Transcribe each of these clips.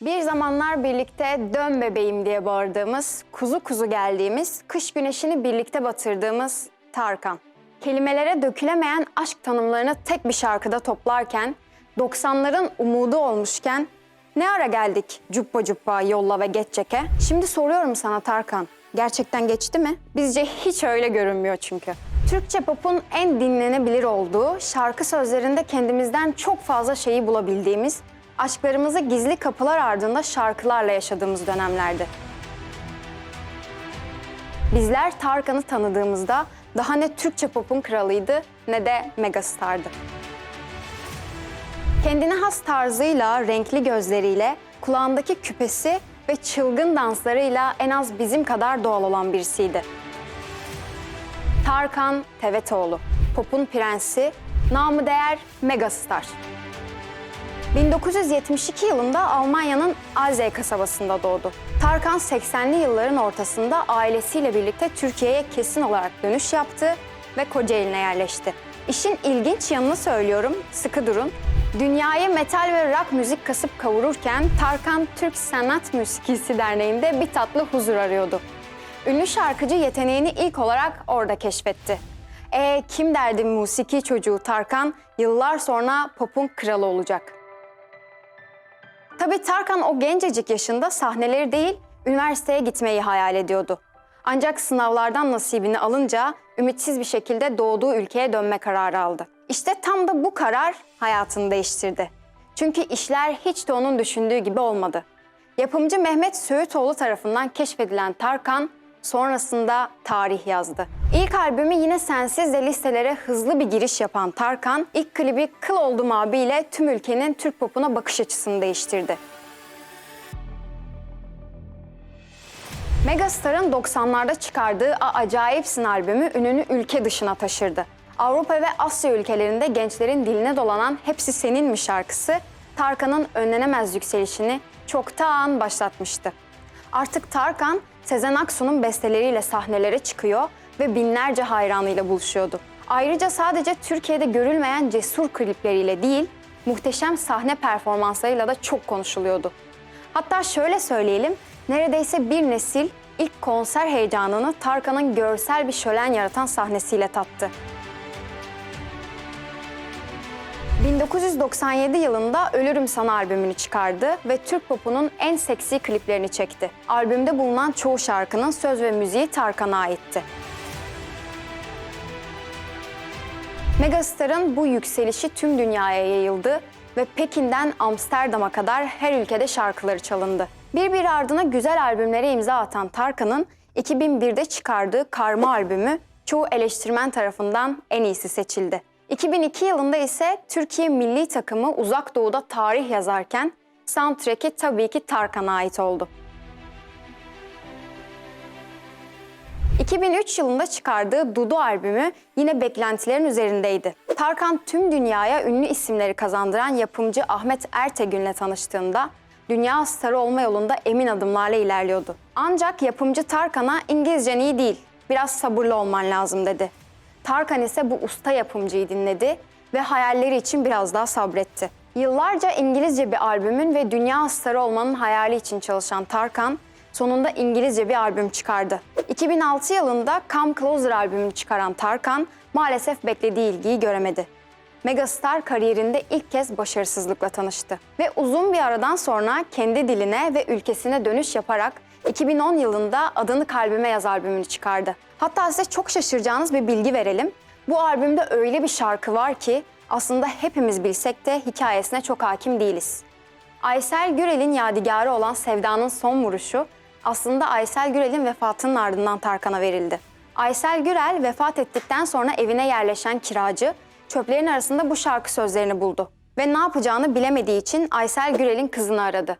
Bir zamanlar birlikte dön bebeğim diye bağırdığımız, kuzu kuzu geldiğimiz, kış güneşini birlikte batırdığımız Tarkan. Kelimelere dökülemeyen aşk tanımlarını tek bir şarkıda toplarken, 90'ların umudu olmuşken ne ara geldik cuppa cuppa yolla ve geç çeke? Şimdi soruyorum sana Tarkan, gerçekten geçti mi? Bizce hiç öyle görünmüyor çünkü. Türkçe pop'un en dinlenebilir olduğu, şarkı sözlerinde kendimizden çok fazla şeyi bulabildiğimiz, aşklarımızı gizli kapılar ardında şarkılarla yaşadığımız dönemlerdi. Bizler Tarkan'ı tanıdığımızda daha ne Türkçe pop'un kralıydı ne de megastardı. Kendine has tarzıyla, renkli gözleriyle, kulağındaki küpesi ve çılgın danslarıyla en az bizim kadar doğal olan birisiydi. Tarkan Tevetoğlu, pop'un prensi, namı değer megastar. 1972 yılında Almanya'nın Alzey kasabasında doğdu. Tarkan 80'li yılların ortasında ailesiyle birlikte Türkiye'ye kesin olarak dönüş yaptı ve Kocaeli'ne yerleşti. İşin ilginç yanını söylüyorum, sıkı durun. Dünyayı metal ve rock müzik kasıp kavururken Tarkan Türk Sanat Müzikisi Derneği'nde bir tatlı huzur arıyordu. Ünlü şarkıcı yeteneğini ilk olarak orada keşfetti. E kim derdi musiki çocuğu Tarkan yıllar sonra pop'un kralı olacak. Tabii Tarkan o gencecik yaşında sahneleri değil, üniversiteye gitmeyi hayal ediyordu. Ancak sınavlardan nasibini alınca ümitsiz bir şekilde doğduğu ülkeye dönme kararı aldı. İşte tam da bu karar hayatını değiştirdi. Çünkü işler hiç de onun düşündüğü gibi olmadı. Yapımcı Mehmet Söğütoğlu tarafından keşfedilen Tarkan sonrasında tarih yazdı. İlk albümü yine sensiz de listelere hızlı bir giriş yapan Tarkan, ilk klibi Kıl Oldum Abi ile tüm ülkenin Türk popuna bakış açısını değiştirdi. Megastar'ın 90'larda çıkardığı A Acayipsin albümü ününü ülke dışına taşırdı. Avrupa ve Asya ülkelerinde gençlerin diline dolanan Hepsi Senin mi şarkısı Tarkan'ın önlenemez yükselişini çoktan başlatmıştı. Artık Tarkan, Sezen Aksu'nun besteleriyle sahnelere çıkıyor ve binlerce hayranıyla buluşuyordu. Ayrıca sadece Türkiye'de görülmeyen cesur klipleriyle değil, muhteşem sahne performanslarıyla da çok konuşuluyordu. Hatta şöyle söyleyelim, neredeyse bir nesil ilk konser heyecanını Tarkan'ın görsel bir şölen yaratan sahnesiyle tattı. 1997 yılında Ölürüm Sana albümünü çıkardı ve Türk popunun en seksi kliplerini çekti. Albümde bulunan çoğu şarkının söz ve müziği Tarkan'a aitti. Megastar'ın bu yükselişi tüm dünyaya yayıldı ve Pekin'den Amsterdam'a kadar her ülkede şarkıları çalındı. Birbiri ardına güzel albümlere imza atan Tarkan'ın 2001'de çıkardığı Karma albümü çoğu eleştirmen tarafından en iyisi seçildi. 2002 yılında ise Türkiye milli takımı Uzak Doğu'da tarih yazarken soundtrack'i tabii ki Tarkan'a ait oldu. 2003 yılında çıkardığı Dudu albümü yine beklentilerin üzerindeydi. Tarkan tüm dünyaya ünlü isimleri kazandıran yapımcı Ahmet Ertegün'le tanıştığında dünya starı olma yolunda emin adımlarla ilerliyordu. Ancak yapımcı Tarkan'a İngilizcen iyi değil, biraz sabırlı olman lazım dedi. Tarkan ise bu usta yapımcıyı dinledi ve hayalleri için biraz daha sabretti. Yıllarca İngilizce bir albümün ve dünya starı olmanın hayali için çalışan Tarkan, sonunda İngilizce bir albüm çıkardı. 2006 yılında Come Closer albümünü çıkaran Tarkan maalesef beklediği ilgiyi göremedi. Megastar kariyerinde ilk kez başarısızlıkla tanıştı ve uzun bir aradan sonra kendi diline ve ülkesine dönüş yaparak 2010 yılında Adını Kalbime Yaz albümünü çıkardı. Hatta size çok şaşıracağınız bir bilgi verelim. Bu albümde öyle bir şarkı var ki aslında hepimiz bilsek de hikayesine çok hakim değiliz. Aysel Gürel'in yadigarı olan Sevda'nın son vuruşu aslında Aysel Gürel'in vefatının ardından Tarkan'a verildi. Aysel Gürel vefat ettikten sonra evine yerleşen kiracı çöplerin arasında bu şarkı sözlerini buldu ve ne yapacağını bilemediği için Aysel Gürel'in kızını aradı.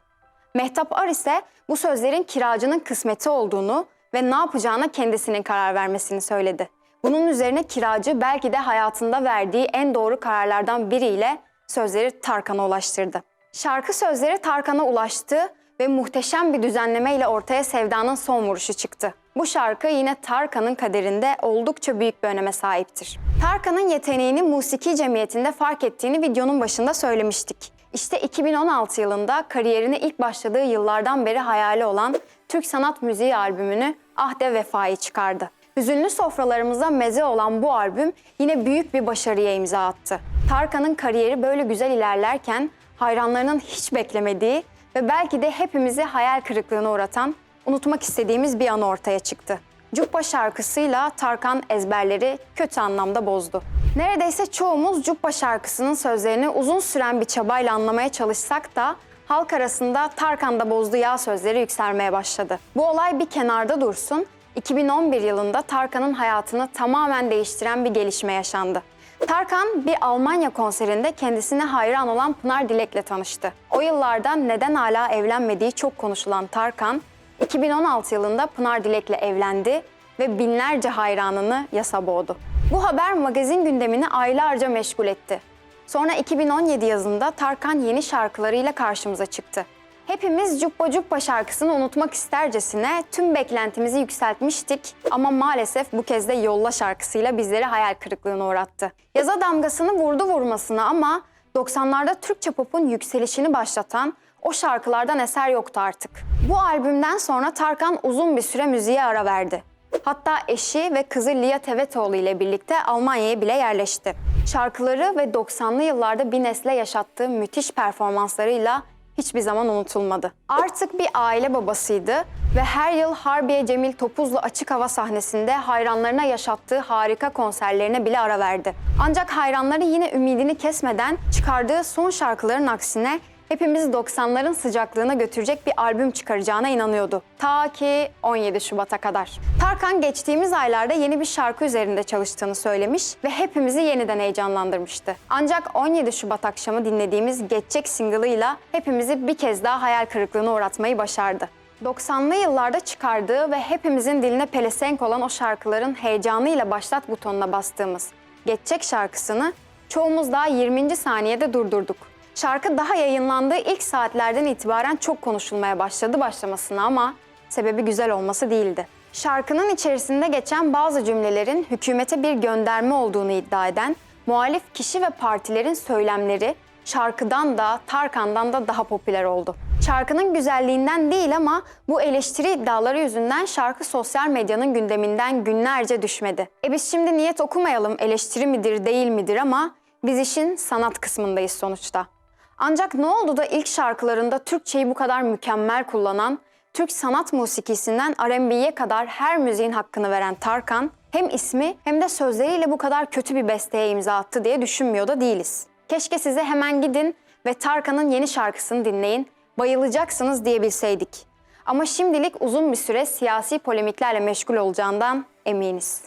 Mehtap Ar ise bu sözlerin kiracının kısmeti olduğunu ve ne yapacağına kendisinin karar vermesini söyledi. Bunun üzerine kiracı belki de hayatında verdiği en doğru kararlardan biriyle sözleri Tarkan'a ulaştırdı. Şarkı sözleri Tarkan'a ulaştı ve muhteşem bir düzenlemeyle ortaya Sevda'nın son vuruşu çıktı. Bu şarkı yine Tarkan'ın kaderinde oldukça büyük bir öneme sahiptir. Tarkan'ın yeteneğini musiki cemiyetinde fark ettiğini videonun başında söylemiştik. İşte 2016 yılında kariyerine ilk başladığı yıllardan beri hayali olan Türk Sanat Müziği albümünü Ahde Vefa'yı çıkardı. Hüzünlü sofralarımıza meze olan bu albüm yine büyük bir başarıya imza attı. Tarkan'ın kariyeri böyle güzel ilerlerken hayranlarının hiç beklemediği ve belki de hepimizi hayal kırıklığına uğratan unutmak istediğimiz bir an ortaya çıktı. Cuppa şarkısıyla Tarkan ezberleri kötü anlamda bozdu. Neredeyse çoğumuz Cuppa şarkısının sözlerini uzun süren bir çabayla anlamaya çalışsak da halk arasında Tarkan'da bozdu ya sözleri yükselmeye başladı. Bu olay bir kenarda dursun. 2011 yılında Tarkan'ın hayatını tamamen değiştiren bir gelişme yaşandı. Tarkan bir Almanya konserinde kendisine hayran olan Pınar Dilek'le tanıştı. O yıllarda neden hala evlenmediği çok konuşulan Tarkan, 2016 yılında Pınar Dilek'le evlendi ve binlerce hayranını yasa boğdu. Bu haber magazin gündemini aylarca meşgul etti. Sonra 2017 yazında Tarkan yeni şarkılarıyla karşımıza çıktı. Hepimiz Cuppa Cuppa şarkısını unutmak istercesine tüm beklentimizi yükseltmiştik ama maalesef bu kez de Yolla şarkısıyla bizleri hayal kırıklığına uğrattı. Yaza damgasını vurdu vurmasına ama 90'larda Türkçe pop'un yükselişini başlatan o şarkılardan eser yoktu artık. Bu albümden sonra Tarkan uzun bir süre müziğe ara verdi. Hatta eşi ve kızı Lia Tevetoğlu ile birlikte Almanya'ya bile yerleşti. Şarkıları ve 90'lı yıllarda bir nesle yaşattığı müthiş performanslarıyla hiçbir zaman unutulmadı. Artık bir aile babasıydı ve her yıl Harbiye Cemil Topuzlu açık hava sahnesinde hayranlarına yaşattığı harika konserlerine bile ara verdi. Ancak hayranları yine ümidini kesmeden çıkardığı son şarkıların aksine hepimizi 90'ların sıcaklığına götürecek bir albüm çıkaracağına inanıyordu. Ta ki 17 Şubat'a kadar. Tarkan geçtiğimiz aylarda yeni bir şarkı üzerinde çalıştığını söylemiş ve hepimizi yeniden heyecanlandırmıştı. Ancak 17 Şubat akşamı dinlediğimiz Geçecek single'ıyla hepimizi bir kez daha hayal kırıklığına uğratmayı başardı. 90'lı yıllarda çıkardığı ve hepimizin diline pelesenk olan o şarkıların heyecanıyla başlat butonuna bastığımız Geçecek şarkısını çoğumuz daha 20. saniyede durdurduk. Şarkı daha yayınlandığı ilk saatlerden itibaren çok konuşulmaya başladı başlamasına ama sebebi güzel olması değildi. Şarkının içerisinde geçen bazı cümlelerin hükümete bir gönderme olduğunu iddia eden muhalif kişi ve partilerin söylemleri şarkıdan da Tarkan'dan da daha popüler oldu. Şarkının güzelliğinden değil ama bu eleştiri iddiaları yüzünden şarkı sosyal medyanın gündeminden günlerce düşmedi. E biz şimdi niyet okumayalım eleştiri midir değil midir ama biz işin sanat kısmındayız sonuçta. Ancak ne oldu da ilk şarkılarında Türkçeyi bu kadar mükemmel kullanan, Türk sanat musikisinden R&B'ye kadar her müziğin hakkını veren Tarkan, hem ismi hem de sözleriyle bu kadar kötü bir besteye imza attı diye düşünmüyor da değiliz. Keşke size hemen gidin ve Tarkan'ın yeni şarkısını dinleyin, bayılacaksınız diyebilseydik. Ama şimdilik uzun bir süre siyasi polemiklerle meşgul olacağından eminiz.